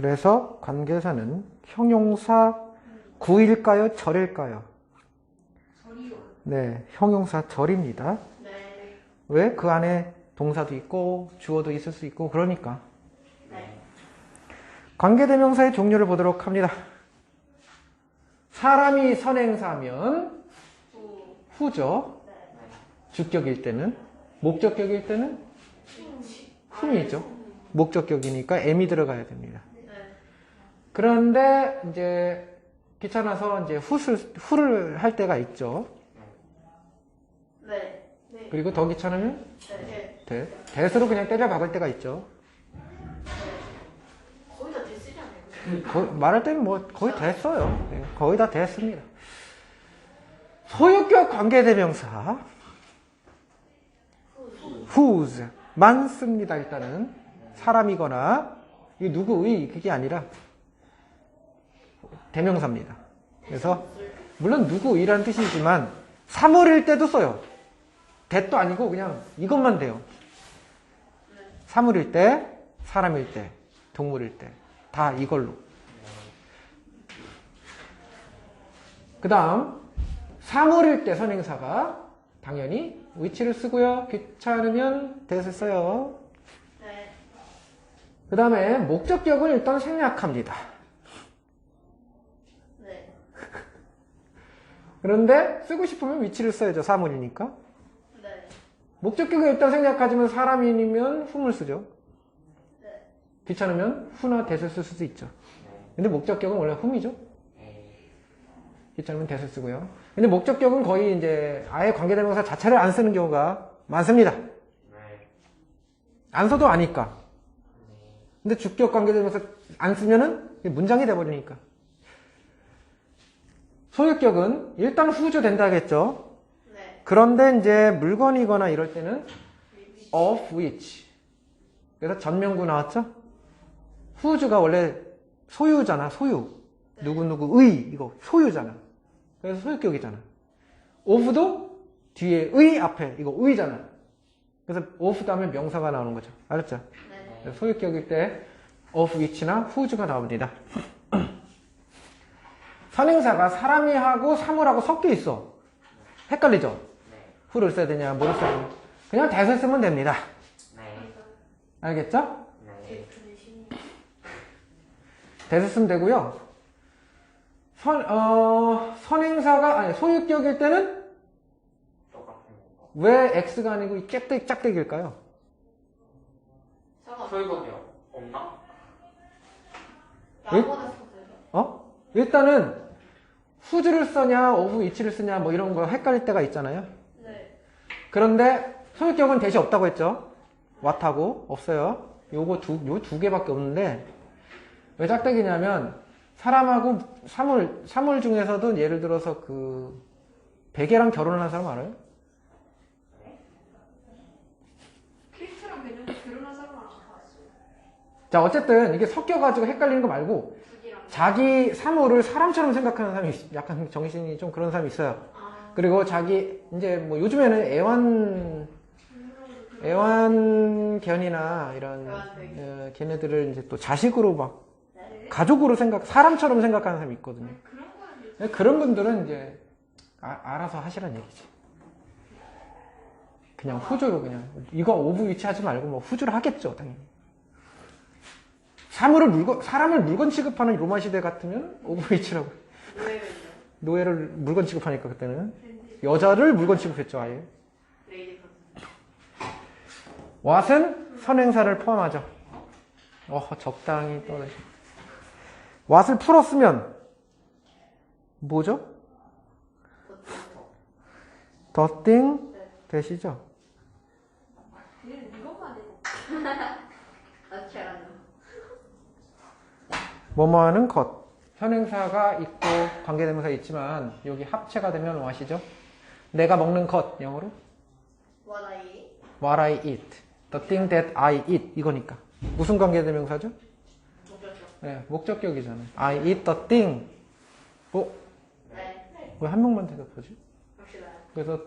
그래서 관계사는 형용사 구일까요? 절일까요? 저리요. 네, 형용사 절입니다. 네. 왜? 그 안에 동사도 있고 주어도 있을 수 있고 그러니까. 네. 관계대명사의 종류를 보도록 합니다. 사람이 선행사면 후. 후죠. 네. 주격일 때는 목적격일 때는 치. 흠이죠. 목적격이니까 M이 들어가야 됩니다. 네. 그런데 이제 귀찮아서 이제 후를, 후를 할 때가 있죠. 네. 네. 그리고 더 귀찮으면 네. 대, 대수로 그냥 때려 박을 때가 있죠. 거의 다 됐으지? 거- 말할 때는 뭐 거의 됐어요. 네, 거의 다 됐습니다. 소유격 관계대명사 whose 많습니다. 일단은 사람이거나 이 누구의 그게 아니라 대명사입니다. 그래서 물론 누구 이라는 뜻이지만 사물일 때도 써요. 대도 아니고 그냥 이것만 돼요. 사물일 때, 사람일 때, 동물일 때 다 이걸로. 그 다음 사물일 때 선행사가 당연히 위치를 쓰고요. 귀찮으면 대을 써요. 네. 그 다음에 목적격은 일단 생략합니다. 그런데 쓰고 싶으면 위치를 써야죠. 사물이니까. 네. 목적격은 일단 생략하지만 사람이면 흠을 쓰죠. 네. 귀찮으면 후나 대을 쓸 수도 있죠. 근데 목적격은 원래 흠이죠. 귀찮으면 대을 쓰고요. 근데 목적격은 거의 이제 아예 관계대명사 자체를 안 쓰는 경우가 많습니다. 안 써도 아니까. 근데 주격 관계대명사 안 쓰면은 문장이 돼버리니까. 소유격은 일단 후조 된다겠죠. 네. 그런데 이제 물건이거나 이럴 때는 of which. 그래서 전명구 나왔죠? 후주가 원래 소유잖아, 소유. 누구누구의, 이거 소유잖아. 그래서 소유격이잖아. of도 뒤에 의 앞에, 이거 의잖아. 그래서 of 다음에 명사가 나오는 거죠. 알았죠? 네. 소유격일 때 of which나 whose가 나옵니다. 선행사가 사람이 하고 사물하고 섞여 있어. 헷갈리죠? who를 써야 되냐, 뭐를 써야 되냐. 그냥 대서 쓰면 됩니다. 알겠죠? 대표이신 대서 쓰면 되고요. 선, 어, 선행사가, 아니, 소유격일 때는 왜 X가 아니고 이 짝대기, 짝대기일까요? 상관. 소유권이요? 없나? 썼어요. 어? 일단은 후주를 쓰냐, 오후 이치를 쓰냐, 뭐 이런 거 헷갈릴 때가 있잖아요. 네. 그런데 소유격은 대시 없다고 했죠. 왓하고 없어요. 요거 두, 요 두 개밖에 없는데 왜 짝대기냐면 사람하고 사물, 사물 중에서도 예를 들어서 그 베개랑 결혼을 한 사람 알아요? 자, 어쨌든 이게 섞여가지고 헷갈리는 거 말고. 자기 사물을 사람처럼 생각하는 사람이 있- 약간 정신이 좀 그런 사람이 있어요. 아. 그리고 자기 이제 뭐 요즘에는 애완 애완견이나 이런 애완견. 어, 걔네들을 이제 또 자식으로 막 네. 가족으로 생각 사람처럼 생각하는 사람이 있거든요. 그런 근데 그런 분들은 이제 아- 알아서 하시란 얘기지. 그냥 후주로 그냥 이거 오브 위치하지 말고 뭐 후주를 하겠죠 당연히. 사물을 물건 사람을 물건 취급하는 로마 시대 같으면 오브 위치라고 노예면요. 노예를 물건 취급하니까 그때는 여자를 물건 취급했죠 아예. 왓은 선행사를 포함하죠. 어, 적당히 떠내. 왓을 풀었으면 뭐죠? 더 thing 되시죠? 얘는 이것만 해도. 아, 잘한다. 뭐뭐 하는 것. 선행사가 있고 관계대명사 있지만 여기 합체가 되면 왓이죠. 내가 먹는 것 영어로 What I eat. what I eat. The thing that I eat 이거니까. 무슨 관계대명사죠? 목적격. 네, 목적격이잖아요. I eat the thing. 어? 네. 왜 한 명만 대답하지? 그래서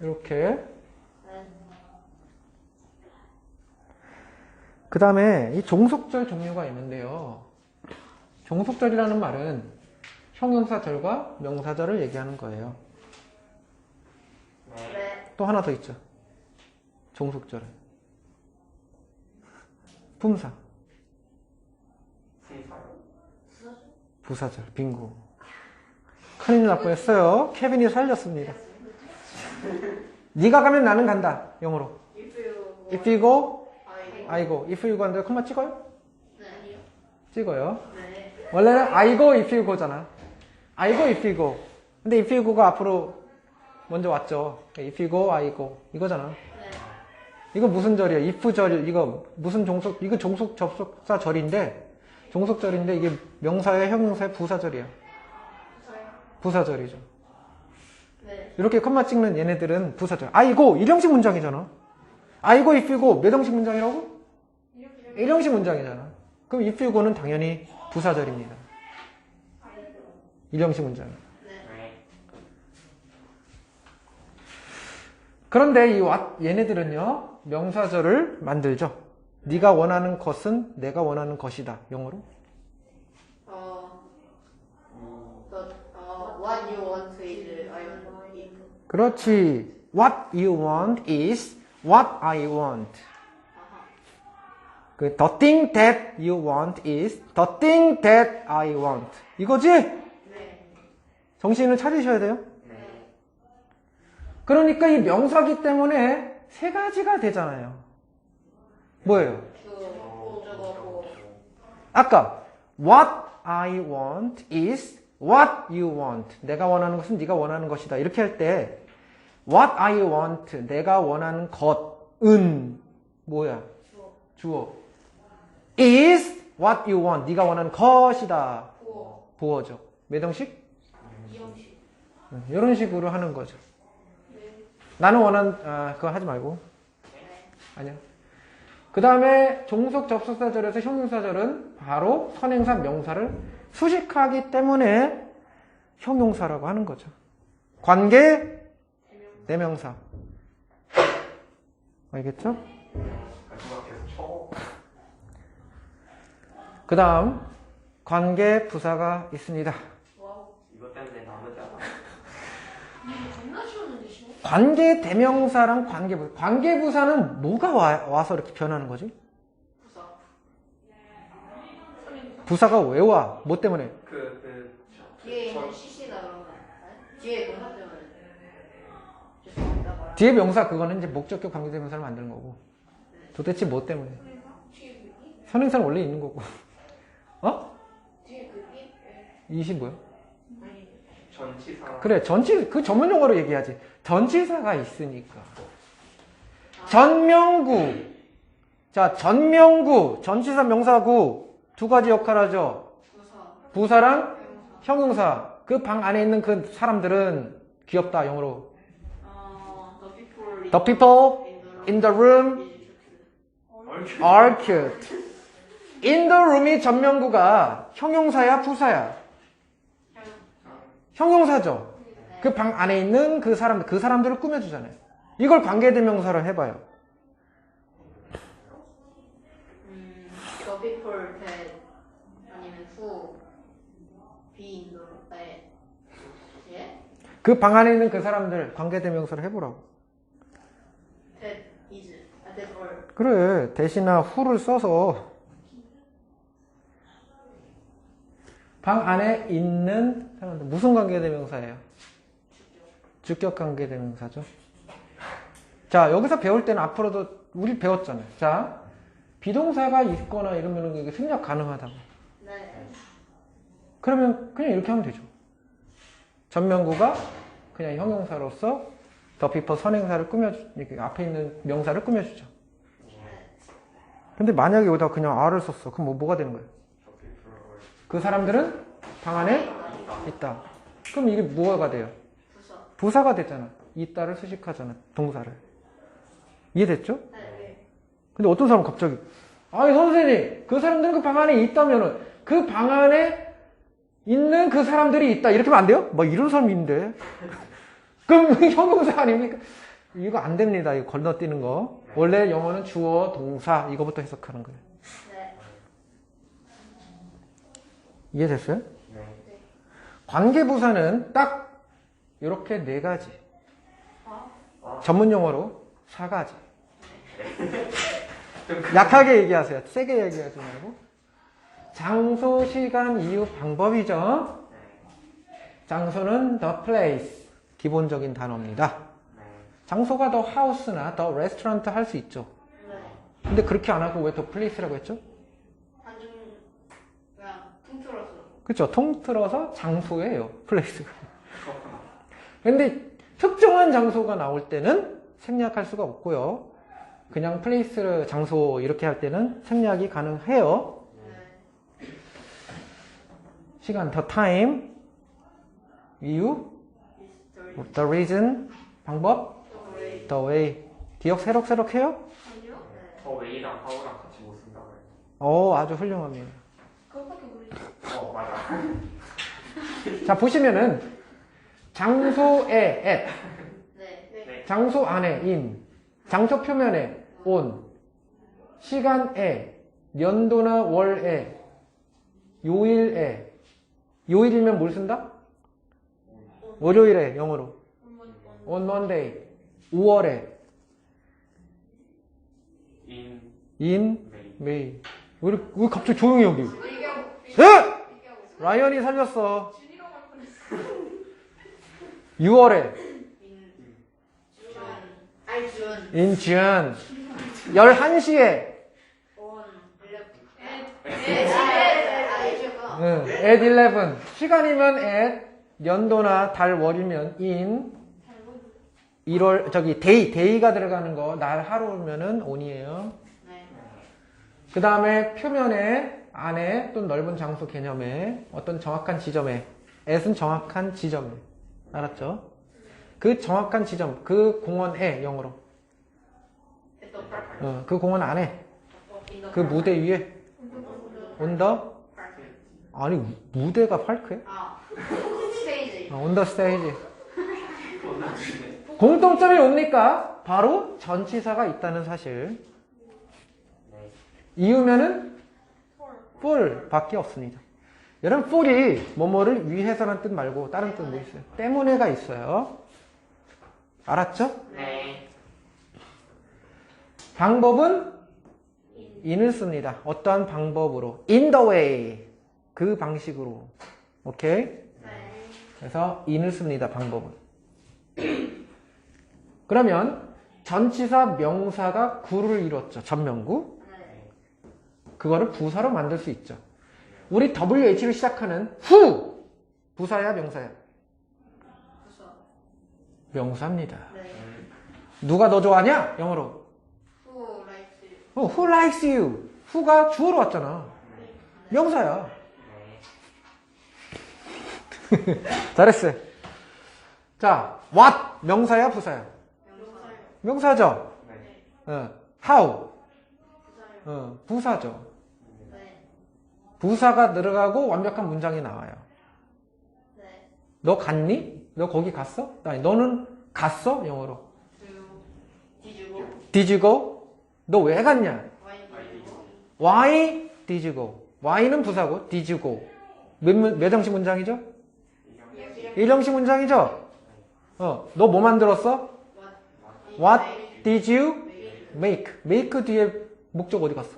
이렇게 네. 그 다음에 이 종속절 종류가 있는데요. 종속절이라는 말은 형용사절과 명사절을 얘기하는 거예요. 네. 또 하나 더 있죠. 종속절은. 품사? 부사절, 빙고. 큰일 날 뻔했어요. 케빈이 살렸습니다. 네가 가면 나는 간다. 영어로. If you go, 아이고. If you go 한데 콤마 찍어요? 네. 아니요. 찍어요. 네. 원래는 I go if you go잖아. I go if you go. 근데 if you go가 앞으로 먼저 왔죠. If you go, I go. 이거잖아. 네. 이거 무슨 절이야? if 절, 이거 무슨 종속, 이거 종속 접속사 절인데, 종속 절인데 이게 명사의 형용사의 부사절이야. 부사절이죠. 네. 이렇게 컴마 찍는 얘네들은 부사절. I go, 일형식 문장이잖아. I go if you go, 몇 형식 문장이라고? 일형식 문장이잖아. 그럼 if you go는 당연히 부사절입니다. 일형식 문장. 네. 그런데 이 왓- 얘네들은요 명사절을 만들죠. 네가 원하는 것은 내가 원하는 것이다. 영어로 어. 어, what you want is I want. 그렇지. What you want is what I want. 그 the thing that you want is the thing that I want. 이거지? 네. 정신을 차리셔야 돼요. 네. 그러니까 이 명사기 때문에 세 가지가 되잖아요. 뭐예요? 아까 what I want is what you want. 내가 원하는 것은 네가 원하는 것이다. 이렇게 할 때 what I want 내가 원하는 것은 뭐야? 주어. 주어. Is what you want. 네가 원하는 것이다. 부어. 보어죠. 몇 형식? 이런 식으로 하는 거죠. 나는 원하는 아, 그거 하지 말고 네. 아니야. 그 다음에 종속 접속사절에서 형용사절은 바로 선행사 명사를 수식하기 때문에 형용사라고 하는 거죠. 관계 대명사. 알겠죠? 마지막 계속 쳐. 그 다음 관계 부사가 있습니다. 때문에. 관계 대명사랑 관계 부사. 관계 부사는 뭐가 와, 와서 이렇게 변하는 거지? 부사. 부사가 왜 와? 뭐 때문에? 그, 그, 저, 뒤에 저, 있는 CC다 그러면. 네? 뒤에 동사 때문에. 죄송합니다. 말하. 뒤에 명사 그거는 이제 목적격 관계 대명사를 만드는 거고. 도대체 뭐 때문에? 선행사는 원래 있는 거고. 어? 뒤에 그기? 20 뭐야? 전치사. 그래, 전치, 그 전문 용어로 얘기하지. 전치사가 있으니까. 전명구. 자, 전명구, 전치사 명사구 두 가지 역할 하죠. 부사. 부사랑 명사. 형용사. 그 방 안에 있는 그 사람들은 귀엽다, 영어로. 어, the people. In the room are cute. In the room이 전명구가 형용사야, 부사야? 형용사죠. 그 방 안에 있는 그 사람들, 그 사람들을 꾸며주잖아요. 이걸 관계대명사로 해봐요. 음, the people that 아니면 who be in the that 예? 그방 안에 있는 그 사람들 관계대명사를 해보라고. that is 아 that all 그래, 대신나 후를 써서 방 안에 있는 사람들 무슨 관계대명사예요? 주격 관계대명사죠. 자, 여기서 배울 때는 앞으로도 우리 배웠잖아요. 자, 비동사가 있거나 이러면 이게 생략 가능하다고. 네 그러면 그냥 이렇게 하면 되죠. 전명구가 그냥 형용사로서 더 피퍼 선행사를 꾸며주, 이렇게 앞에 있는 명사를 꾸며주죠. 근데 만약에 여기다 그냥 R을 썼어. 그럼 뭐, 뭐가 되는 거예요? 그 사람들은 방 안에 있다. 그럼 이게 뭐가 돼요? 부사 부사가 되잖아. 있다를 수식하잖아. 동사를. 이해됐죠? 네 근데 어떤 사람은 갑자기 아니 선생님 그 사람들은 그 방 안에 있다면은 그 방 안에 있는 그 사람들이 있다 이렇게 하면 안 돼요? 막 이런 사람이 있는데 그럼 형용사 아닙니까? 이거 안 됩니다 이거 건너뛰는 거 원래 영어는 주어 동사 이거부터 해석하는 거예요 네. 이해됐어요? 네. 관계부사는 딱 이렇게 네 가지. 아, 전문 용어로 사 가지. 좀 그- 약하게 얘기하세요. 세게 얘기하지 말고. 장소, 시간, 이유, 방법이죠. 네. 장소는 the place. 기본적인 단어입니다. 네. 장소가 the house나 the restaurant 할수 있죠. 네. 근데 그렇게 안 하고 왜 the place라고 했죠? 한중 그냥 통틀어서. 그렇죠. 통틀어서 장소예요. place가. 그렇구나. 근데 특정한 장소가 나올 때는 생략할 수가 없고요. 그냥 플레이스 장소 이렇게 할 때는 생략이 가능해요. 네. 시간 the time 이유 the reason 방법 the way 기억 새록새록 해요? 아니요? 네. 저 웨이랑 하우랑 같이 못 쓴다고 했죠. 어 아주 훌륭합니다. 그것밖에 어. 맞아. 자 보시면은 장소에 at 네. 네. 장소 안에 in 장소 표면에 on 시간에 연도나 월에 요일에 요일이면 뭘 쓴다? 월요일에 영어로 on Monday 5월에 인, in 메이. May 왜, 왜 갑자기 조용히 여기 에? 라이언이 살렸어 준이라고 할 뻔했어. 6월에 인. June 11시에 온. 일레븐. 에, 네. 네. 아이 준거. 응, at 11 시간이면 at 연도나 달 월이면 in 1월 저기 데이 데이가 들어가는 거 날 하루면은 on이에요. 네. 그 다음에 표면에 안에 또 넓은 장소 개념에 어떤 정확한 지점에 at은 정확한 지점에 알았죠? 그 정확한 지점 그 공원에 영어로. 어, 그 공원 안에 그. 무대 위에 온더. 아니 무대가? 아. 스테이지. 온더 스테이지 돈 나중에. 공통점이 뭡니까? 바로 전치사가 있다는 사실. 네. 이유면은 헐. For 밖에 없습니다. 여러분 for이 뭐뭐를 위해서라는 뜻 말고 다른 뜻 뭐 있어요? 때문에가 있어요. 알았죠? 네. 방법은 in을 씁니다. 어떠한 방법으로 in the way 그 방식으로 오케이? 네. 그래서 in을 씁니다. 방법은. 그러면 전치사 명사가 구를 이뤘죠. 전명구. 네. 그거를 부사로 만들 수 있죠. 우리 WH로 시작하는 후 부사야 명사야? 명사입니다. 네. 누가 너 좋아하냐? 영어로. Who likes you? 어, who likes you? who가 주어로 왔잖아. 명사야. 네. 잘했어요. 자, what 명사야 부사야? 명사요. 명사죠. 네. 어, how. 어, 부사죠. 네. 부사가 들어가고 완벽한 문장이 나와요. 네. 너 갔니? 너 거기 갔어? 아니, 너는 갔어? 영어로. Do did you go? Did you go? 너왜 갔냐? Why did you go? Why? Why는 부사고 did you go? 몇, 문- 몇 형식 문장이죠? 일형식 문장이죠? 어, 너 뭐 만들었어? What? Did you Make. make? make 뒤에 목적 어디 갔어?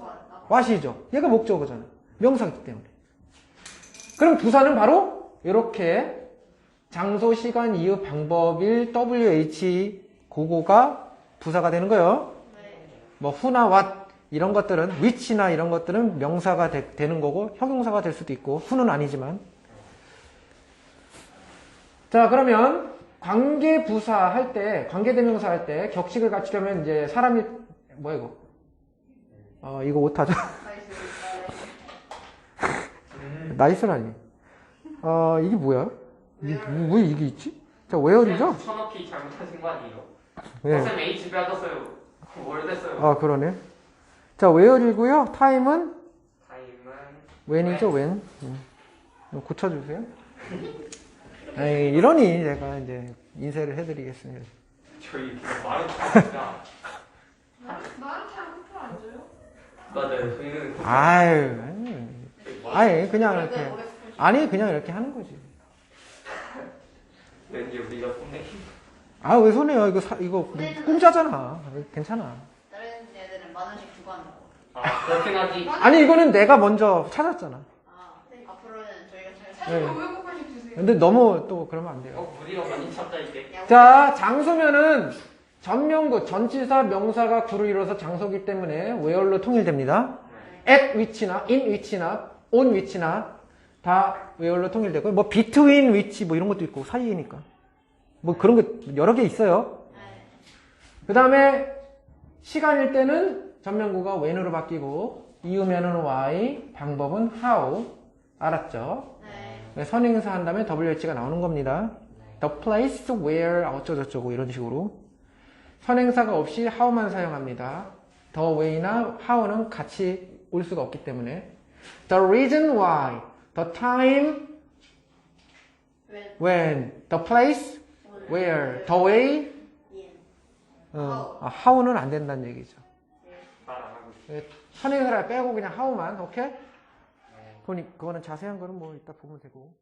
What이죠. 얘가 목적어잖아. 명사이기 때문에. 그럼 부사는 바로 이렇게 장소, 시간, 이유, 방법일 WH 고고가 부사가 되는 거예요. 네. 뭐 who나 what 이런 것들은 which나 이런 것들은 명사가 되, 는 거고 형용사가 될 수도 있고 who는 아니지만 자 그러면 관계 부사 할 때 관계 대명사 할 때 격식을 갖추려면 이제 사람이 뭐야 이거 어 이거 음, 나이스라니 어 이게 뭐야 이게, 뭐- 왜 이게 있지 자 웨어리죠 쳐넣기 잘못하신 거 아니에요? 네. 선생님 H 빼앗았어요. 뭘 됐어요? 아 그러네 자 웨어리고요 타임은 타임은 웬이죠, 웬? 음. 이거 고쳐주세요. 에이, 이러니 제가 이제 인쇄를 해드리겠습니다. 저희 말은 다 진짜 나한테 한 쿠폰 안 줘요? 맞아요. 저희는 아유, 저희 말- 아예 그냥 원래 이렇게 아니 그냥 이렇게 하는 거지. 왠지 우리가 손해. 아왜 손해요? 이거 사, 이거 공짜잖아. 괜찮아. 다른 애들은 만 원씩 주고 하는 거. 아 그렇긴 하지. 아니 이거는 내가 먼저 찾았잖아. 아, 앞으로는 저희가 잘 사실 네. 네. 외국어식 주세요. 근데 너무 또 그러면 안 돼요. 어 우리가 많이 찾자 이게. 야, 자, 장소면은 전명구, 전치사, 명사가 구를 이뤄서 장소기 때문에 where로 통일됩니다. at which나 in which나 on which나 다 where로 통일되고 뭐 between which 뭐 이런 것도 있고 사이니까 뭐 그런 거 여러 개 있어요. 네. 그 다음에 시간일 때는 전명구가 when으로 바뀌고 이유면은 why, 방법은 how 알았죠? 네. 선행사 한 다음에 WH가 나오는 겁니다. The place where 어쩌고저쩌고 이런 식으로 선행사가 없이 how만 사용합니다. the way나 how는 같이 올 수가 없기 때문에 the reason why, the time 왜? when, the place where, the way 예. 어, 아, how는 안 된다는 얘기죠. 있어. 선행사를 빼고 그냥 how만 오케이? 그건, 그거는 자세한 거는 뭐 이따 보면 되고